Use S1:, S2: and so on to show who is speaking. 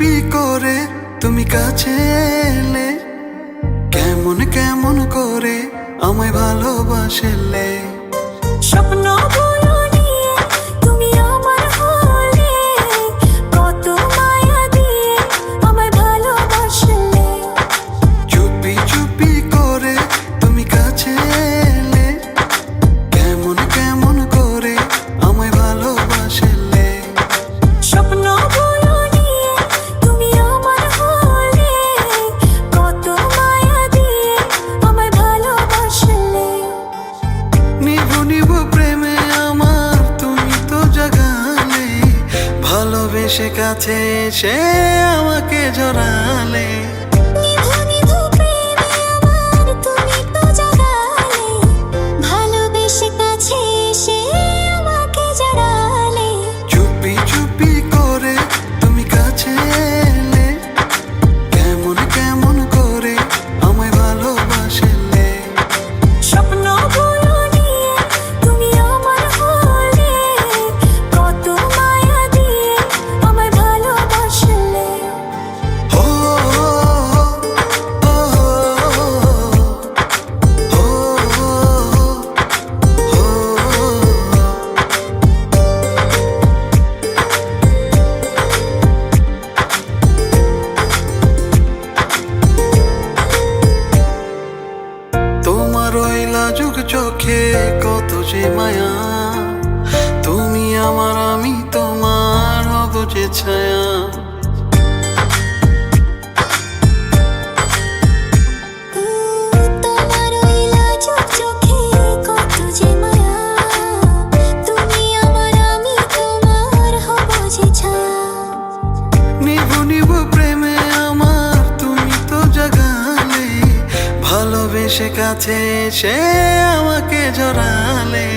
S1: P করে
S2: তুমি
S1: কাছে এলে। কেমন কেমন করে আমায় ভালোবাসলে? নিভু নিভু প্রেমে আমার তুমি তো জাগালে ভালোবেসে কাছে এসে আমাকে জড়ালে। তোমার ওই চোখে কত যে মায়া। তুমি আমার আমি তোমার হব যে ছায়া। এসে কাছে সে আমাকে জড়ালে।